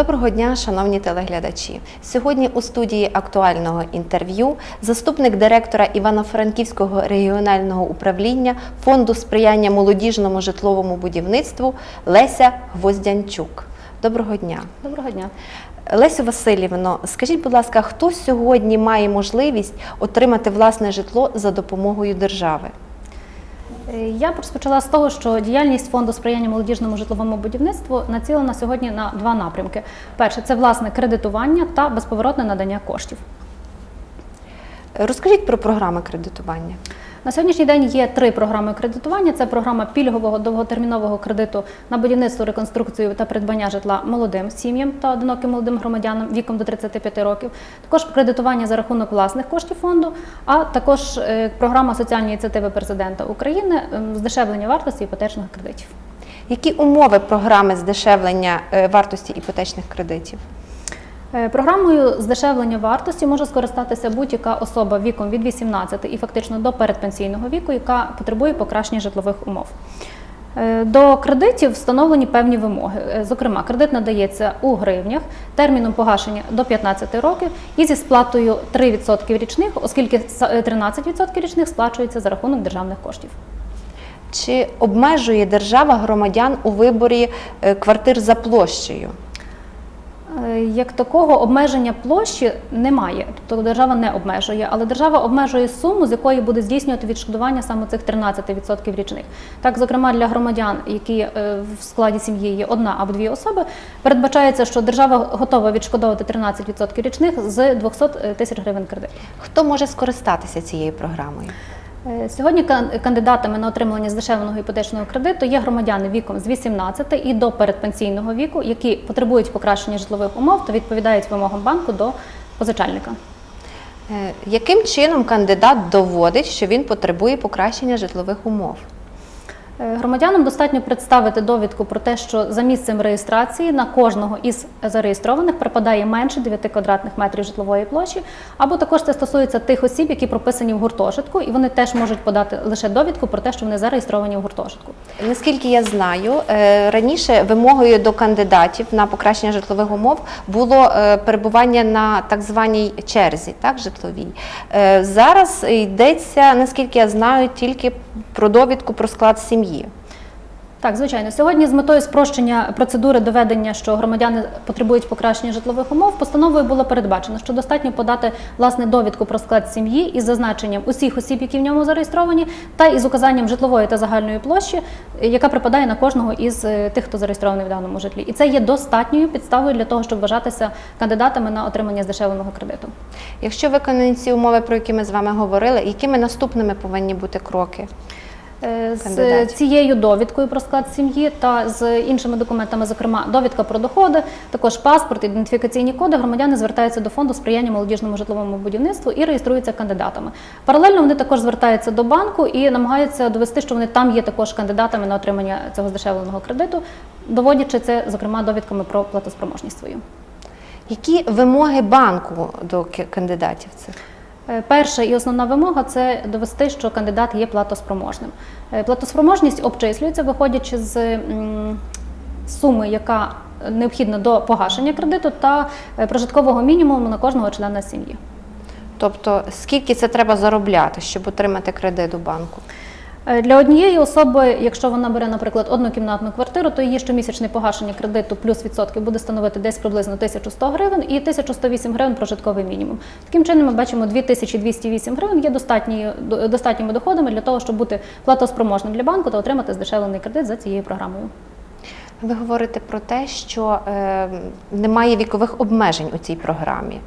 Доброго дня, шановні телеглядачі. Сьогодні у студії актуального інтерв'ю заступник директора Івано-Франківського регіонального управління Фонду сприяння молодіжному житловому будівництву Леся Гвоздянчук. Доброго дня. Доброго дня. Лесю Васильівно, скажіть, будь ласка, хто сьогодні має можливість отримати власне житло за допомогою держави? Е, Я розпочала з того, що діяльність фонду сприяння молодіжному житловому будівництву націлена сьогодні на два напрямки: перше це власне кредитування та безповоротне надання коштів. Розкажіть про програми кредитування. На сьогоднішній день є три програми кредитування: це програма пільгового довготермінового кредиту на будівництво, реконструкцію та придбання житла молодим сім'ям та одиноким молодим громадянам віком до 35 років. Також кредитування за рахунок власних коштів фонду, а також е, програма соціальної ініціативи президента України здешевлення вартості іпотечних кредитів. Які умови програми здешевлення е, вартості іпотечних кредитів? Е, Програмою здешевлення вартості може скористатися будь-яка особа віком від 18 і фактично до передпенсійного віку, яка потребує покращення житлових умов. Е, До кредитів встановлені певні вимоги. Е, Зокрема, кредит надається у гривнях терміном погашення до 15 років і зі сплатою 3% річних, оскільки е, 13% річних сплачується за рахунок державних коштів. Чи обмежує держава громадян у виборі квартир за площею? Е, Як такого обмеження площі немає, тобто держава не обмежує, але держава обмежує суму, з якої буде здійснювати відшкодування саме цих 13% річних. Так, зокрема, для громадян, які е, в складі сім'ї є одна або дві особи, передбачається, що держава готова відшкодовувати 13% річних з 200 тисяч гривень кредиту. Хто може скористатися цією програмою? Е, Сьогодні кандидатами на отримання здешевленого іпотечного кредиту є громадяни віком з 18 і до передпенсійного віку, які потребують покращення житлових умов та відповідають вимогам банку до позичальника. Е, Яким чином кандидат доводить, що він потребує покращення житлових умов? Е, Громадянам достатньо представити довідку про те, що за місцем реєстрації на кожного із зареєстрованих припадає менше 9 квадратних метрів житлової площі, або також це стосується тих осіб, які прописані в гуртожитку, і вони теж можуть подати лише довідку про те, що вони зареєстровані в гуртожитку. Наскільки я знаю, е, раніше вимогою до кандидатів на покращення житлових умов було е, перебування на так званій черзі, так житловій. Зараз йдеться, наскільки я знаю, тільки про довідку про склад сім'ї. Так, звичайно, сьогодні з метою спрощення процедури доведення, що громадяни потребують покращення житлових умов, постановою було передбачено, що достатньо подати власне довідку про склад сім'ї із зазначенням усіх осіб, які в ньому зареєстровані, та із указанням житлової та загальної площі, яка припадає на кожного із е, тих, хто зареєстрований в даному житлі. І це є достатньою підставою для того, щоб вважатися кандидатами на отримання здешевленого кредиту. Якщо виконані ці умови, про які ми з вами говорили, якими наступними повинні бути кроки? З цією довідкою про склад сім'ї та з іншими документами, зокрема довідка про доходи, також паспорт, ідентифікаційні коди, громадяни звертаються до фонду сприяння молодіжному житловому будівництву і реєструються кандидатами. Паралельно вони також звертаються до банку і намагаються довести, що вони там є також кандидатами на отримання цього здешевленого кредиту, доводячи це, зокрема, довідками про платоспроможність свою. Які вимоги банку до кандидатів цих? Е, Перша і основна вимога це довести, що кандидат є платоспроможним. Е, Платоспроможність обчислюється, виходячи з суми, яка необхідна до погашення кредиту, та е, прожиткового мінімуму на кожного члена сім'ї. Тобто, скільки це треба заробляти, щоб отримати кредит у банку? Е, Для однієї особи, якщо вона бере, наприклад, однокімнатну квартиру, то її щомісячне погашення кредиту плюс відсотки буде становити десь приблизно 1100 гривень і 1108 гривень прожитковий мінімум. Таким чином, ми бачимо 2208 гривень є достатніми, достатніми доходами для того, щоб бути платоспроможним для банку та отримати здешевлений кредит за цією програмою. Ви говорите про те, що е, немає вікових обмежень у цій програмі.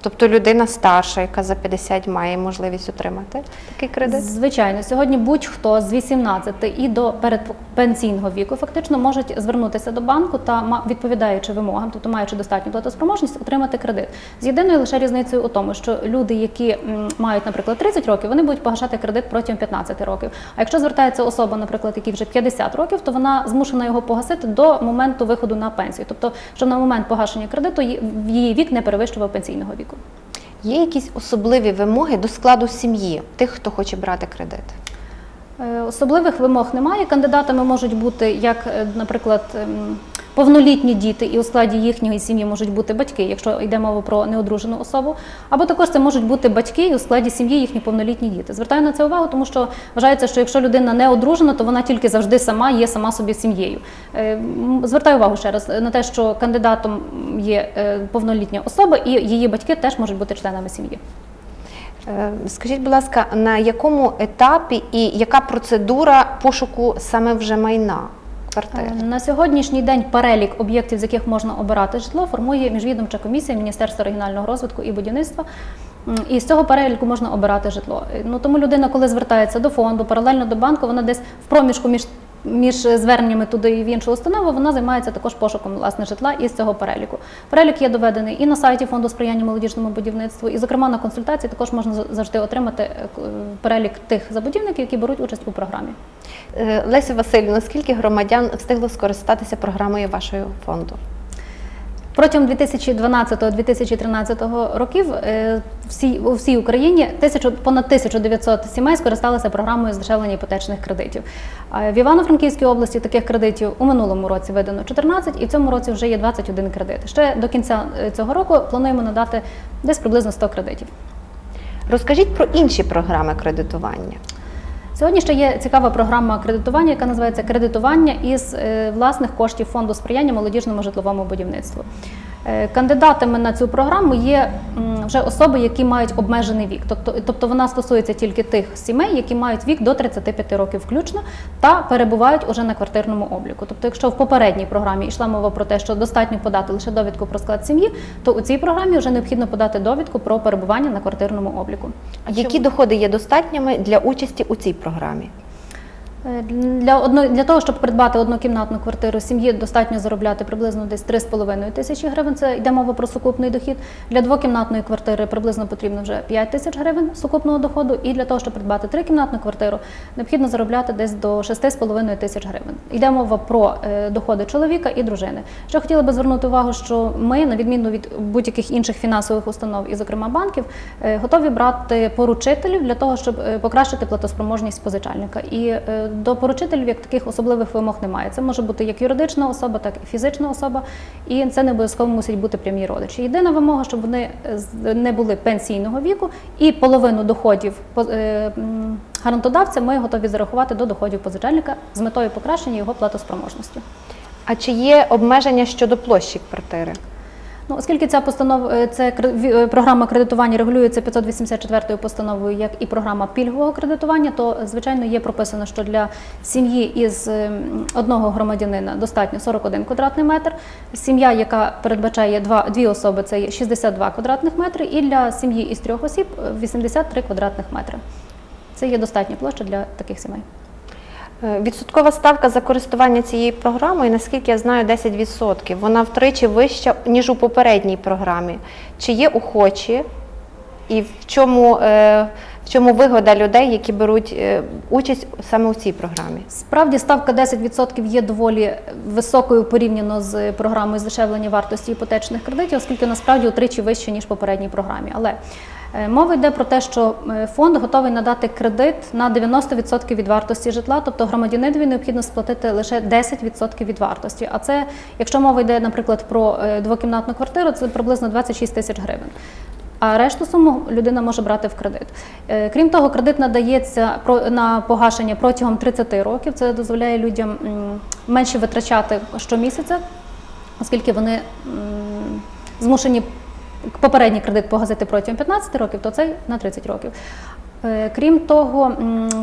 Тобто людина старша, яка за 50 має можливість отримати такий кредит? Звичайно, сьогодні будь-хто з 18 і до передпенсійного віку фактично можуть звернутися до банку та відповідаючи вимогам, тобто маючи достатню платоспроможність, отримати кредит. З єдиною лише різницею у тому, що люди, які мають, наприклад, 30 років, вони будуть погашати кредит протягом 15 років. А якщо звертається особа, наприклад, якій вже 50 років, то вона змушена його погасити до моменту виходу на пенсію. Тобто, що на момент погашення кредиту її вік не перевищував пенсійного віку. Є якісь особливі вимоги до складу сім'ї тих, хто хоче брати кредит? Е, Особливих вимог немає. Кандидатами можуть бути як, е, наприклад, ем, повнолітні діти, і у складі їхньої сім'ї можуть бути батьки, якщо йде мова про неодружену особу, або також це можуть бути батьки і у складі сім'ї їхні повнолітні діти. Звертаю на це увагу, тому що вважається, що якщо людина не одружена, то вона тільки завжди сама є сама собі сім'єю. Е, Звертаю увагу ще раз на те, що кандидатом є е, повнолітня особа, і її батьки теж можуть бути членами сім'ї. Е, Скажіть, будь ласка, на якому етапі і яка процедура пошуку саме вже майна квартири? Е, На сьогоднішній день перелік об'єктів, з яких можна обирати житло, формує міжвідомча комісія Міністерства регіонального розвитку і будівництва. І з цього переліку можна обирати житло. Е, Ну тому людина, коли звертається до фонду, паралельно до банку, вона десь в проміжку між. Між зверненнями туди і в іншу установу вона займається також пошуком власне житла із цього переліку. Перелік є доведений і на сайті фонду сприяння молодіжному будівництву, і зокрема на консультації також можна завжди отримати е, е, перелік тих забудівників, які беруть участь у програмі. Леся Васильівна, скільки громадян встигло скористатися програмою вашого фонду? Протягом 2012-2013 років е, всі, у всій Україні тисячу, понад 1900 сімей скористалися програмою здешевлення іпотечних кредитів. В Івано-Франківській області таких кредитів у минулому році видано 14 і в цьому році вже є 21 кредит. Ще до кінця е, цього року плануємо надати десь приблизно 100 кредитів. Розкажіть про інші програми кредитування. Сьогодні ще є цікава програма кредитування, яка називається кредитування із е, власних коштів фонду сприяння молодіжному житловому будівництву. Е, Кандидатами на цю програму є вже особи, які мають обмежений вік. Тобто, тобто вона стосується тільки тих сімей, які мають вік до 35 років включно та перебувають уже на квартирному обліку. Тобто, якщо в попередній програмі йшла мова про те, що достатньо подати лише довідку про склад сім'ї, то у цій програмі вже необхідно подати довідку про перебування на квартирному обліку. А Які доходи є достатніми для участі у цій програмі? Е, Для, одно, для того, щоб придбати однокімнатну квартиру, сім'ї достатньо заробляти приблизно десь 3,5 тисячі гривень. Це йде мова про сукупний дохід. Для двокімнатної квартири приблизно потрібно вже 5 тисяч гривень сукупного доходу. І для того, щоб придбати трикімнатну квартиру, необхідно заробляти десь до 6,5 тисяч гривень. Йде мова про е, доходи чоловіка і дружини. Ще хотіла би звернути увагу, що ми, на відміну від будь-яких інших фінансових установ, і, зокрема банків, е, готові брати поручителів для того, щоб покращити платоспроможність позичальника. І до поручителів як таких особливих вимог немає. Це може бути як юридична особа, так і фізична особа, і це не обов'язково мусять бути прямі родичі. Єдина вимога, щоб вони е, не були пенсійного віку, і половину доходів е, гарантодавця ми готові зарахувати до доходів позичальника з метою покращення його платоспроможності. А чи є обмеження щодо площі квартири? Ну, оскільки ця постанова, е, це е, програма кредитування регулюється 584 постановою, як і програма пільгового кредитування, то звичайно є прописано, що для сім'ї із ем, одного громадянина достатньо 41 квадратний метр. Сім'я, яка передбачає два дві особи, це є 62 квадратних метри, і для сім'ї із трьох осіб е, 83 квадратних метри. Це є достатня площа для таких сімей. Е, Відсоткова ставка за користування цією програмою, наскільки я знаю, 10%. Вона втричі вища, ніж у попередній програмі. Чи є охочі? І в чому, е, в чому вигода людей, які беруть е, участь саме у цій програмі? Справді ставка 10% є доволі високою порівняно з програмою здешевлення вартості іпотечних кредитів, оскільки насправді утричі вище ніж в попередній програмі. Але мова йде про те, що е, фонд готовий надати кредит на 90% від вартості житла, тобто громадянинові необхідно сплатити лише 10% від вартості. А це, якщо мова йде, наприклад, про е, двокімнатну квартиру, це приблизно 26 тисяч гривень. А решту суму людина може брати в кредит. Е, Крім того, кредит надається на погашення протягом 30 років. Це дозволяє людям менше витрачати щомісяця, оскільки вони змушені попередній кредит погасити протягом 15 років, то цей на 30 років. Е, Крім того,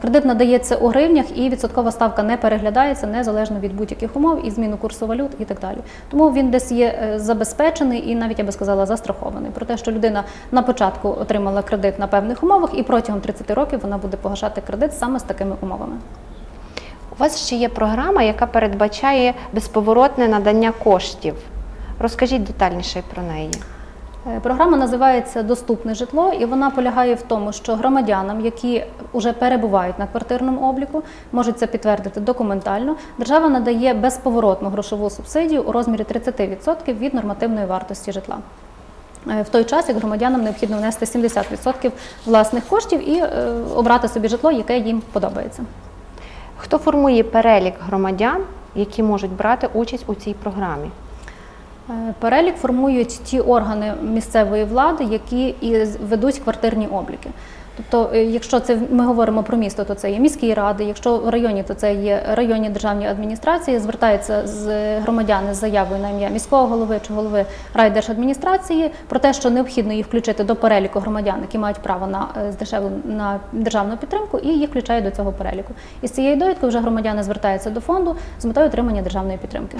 кредит надається у гривнях і відсоткова ставка не переглядається незалежно від будь-яких умов і зміну курсу валют і так далі. Тому він десь є е, забезпечений і навіть я би сказала застрахований про те, що людина на початку отримала кредит на певних умовах, і протягом 30 років вона буде погашати кредит саме з такими умовами. У вас ще є програма, яка передбачає безповоротне надання коштів. Розкажіть детальніше про неї. Е, Програма називається Доступне житло, і вона полягає в тому, що громадянам, які вже перебувають на квартирному обліку, можуть це підтвердити документально. Держава надає безповоротну грошову субсидію у розмірі 30% від нормативної вартості житла. Е, В той час, як громадянам необхідно внести 70% власних коштів і е, обрати собі житло, яке їм подобається. Хто формує перелік громадян, які можуть брати участь у цій програмі? Е, Перелік формують ті органи місцевої влади, які і ведуть квартирні обліки. Тобто, е, якщо це ми говоримо про місто, то це є міські ради. Якщо в районі, то це є районні державні адміністрації. Звертаються з громадяни з заявою на ім'я міського голови чи голови райдержадміністрації про те, що необхідно їх включити до переліку громадян, які мають право на е, здешевлену на державну підтримку, і їх включають до цього переліку. І з цією довідкою вже громадяни звертаються до фонду з метою отримання державної підтримки.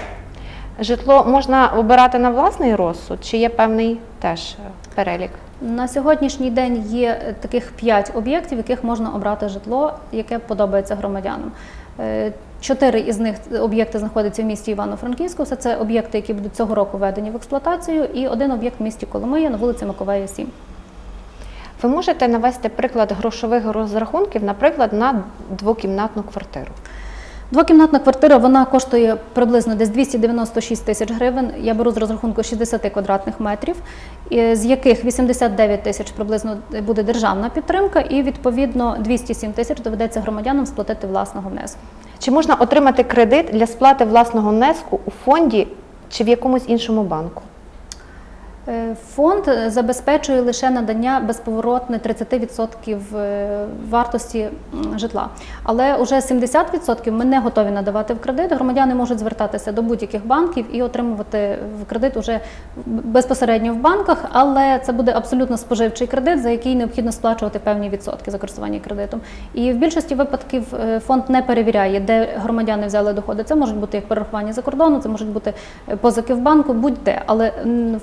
Житло можна обирати на власний розсуд, чи є певний теж перелік? На сьогоднішній день є е, таких п'ять об'єктів, в яких можна обрати житло, яке подобається громадянам. Е, Чотири із них е, об'єкти знаходяться в місті Івано-Франківську. Все це об'єкти, які будуть цього року введені в експлуатацію, і один об'єкт в місті Коломия на вулиці Маковея 7. Ви можете навести приклад грошових розрахунків, наприклад, на двокімнатну квартиру. Двокімнатна квартира вона коштує приблизно десь 296 тисяч гривень. Я беру з розрахунку 60 квадратних метрів, з яких 89 тисяч приблизно буде державна підтримка, і відповідно 207 тисяч доведеться громадянам сплатити власного внеску. Чи можна отримати кредит для сплати власного внеску у фонді чи в якомусь іншому банку? Е, Фонд е, забезпечує лише надання безповоротне 30% е, вартості житла. Але вже 70% ми не готові надавати в кредит. Громадяни можуть звертатися до будь-яких банків і отримувати в кредит уже безпосередньо в банках, але це буде абсолютно споживчий кредит, за який необхідно сплачувати певні відсотки за користування кредитом. І в більшості випадків фонд не перевіряє, де громадяни взяли доходи. Це можуть бути як перерахування за кордону, це можуть бути позики в банку, будь-де. Але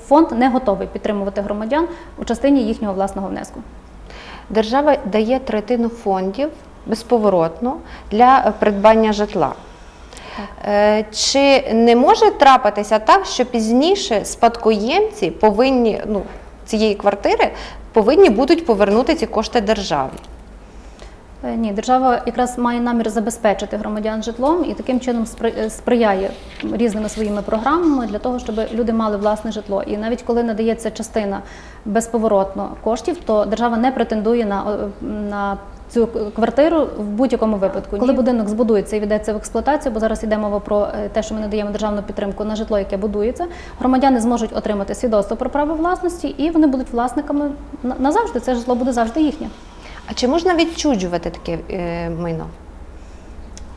фонд не готовий підтримувати громадян у частині їхнього власного внеску. Держава дає третину фондів безповоротно для е, придбання житла. Е, Чи не може трапитися так, що пізніше спадкоємці повинні ну, цієї квартири повинні будуть повернути ці кошти державі? Е, Ні, держава якраз має намір забезпечити громадян житлом і таким чином е, сприяє різними своїми програмами для того, щоб люди мали власне житло. І навіть коли надається частина безповоротно коштів, то держава не претендує на, е, на цю квартиру в будь-якому випадку. Коли будинок збудується і ведеться в експлуатацію, бо зараз йде мова про те, що ми надаємо державну підтримку на житло, яке будується, громадяни зможуть отримати свідоцтво про право власності, і вони будуть власниками на- назавжди. Це житло буде завжди їхнє. А чи можна відчуджувати таке е, майно?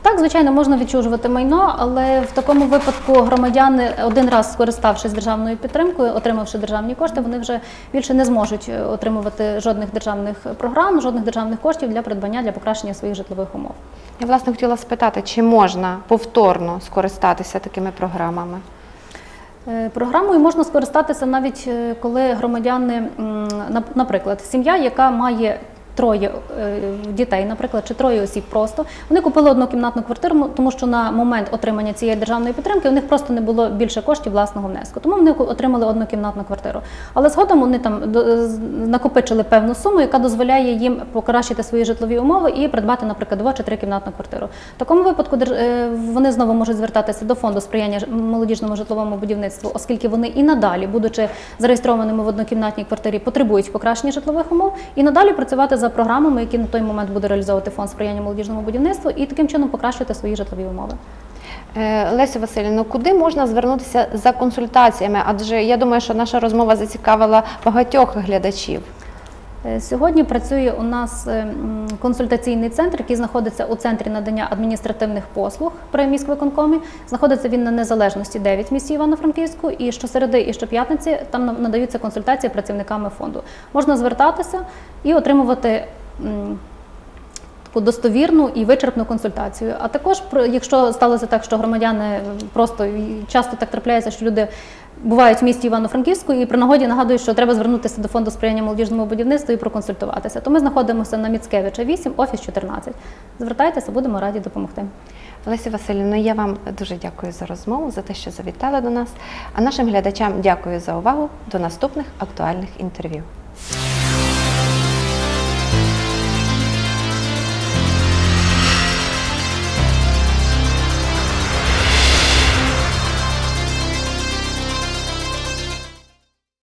Так, звичайно, можна відчужувати майно, але в такому випадку громадяни, один раз скориставшись державною підтримкою, отримавши державні кошти, вони вже більше не зможуть е, отримувати жодних державних програм, жодних державних коштів для придбання для покращення своїх житлових умов. Я власне хотіла спитати, чи можна повторно скористатися такими програмами? Е, Програмою можна скористатися навіть е, коли громадяни, наприклад, сім'я, яка має троє е, дітей, наприклад, чи троє осіб просто, вони купили однокімнатну квартиру, тому що на момент отримання цієї державної підтримки у них просто не було більше коштів власного внеску. Тому вони отримали однокімнатну квартиру. Але згодом вони там накопичили певну суму, яка дозволяє їм покращити свої житлові умови і придбати, наприклад, дво чи трикімнатну квартиру. В такому випадку е, вони знову можуть звертатися до фонду сприяння молодіжному житловому будівництву, оскільки вони і надалі, будучи зареєстрованими в однокімнатній квартирі, потребують покращення житлових умов, і надалі працювати за програмами, які на той момент буде реалізовувати фонд сприяння молодіжному будівництву, і таким чином покращувати свої житлові умови. Е, Леся Васильівна, куди можна звернутися за консультаціями? Адже я думаю, що наша розмова зацікавила багатьох глядачів. Е, Сьогодні працює у нас е, консультаційний центр, який знаходиться у центрі надання адміністративних послуг при міськвиконкомі. Знаходиться він на незалежності 9 в місті Івано-Франківську. І щосереди і щоп'ятниці там на- надаються консультації працівниками фонду. Можна звертатися і отримувати. Таку достовірну і вичерпну консультацію. А також, якщо сталося так, що громадяни е, просто часто так трапляється, що люди бувають в місті Івано-Франківську і при нагоді нагадують, що треба звернутися до фонду сприяння молодіжному будівництву і проконсультуватися. То ми знаходимося на Міцкевича 8, офіс 14. Звертайтеся, будемо раді допомогти. Леся Васильівна, я вам дуже дякую за розмову, за те, що завітали до нас. А нашим глядачам дякую за увагу. До наступних актуальних інтерв'ю.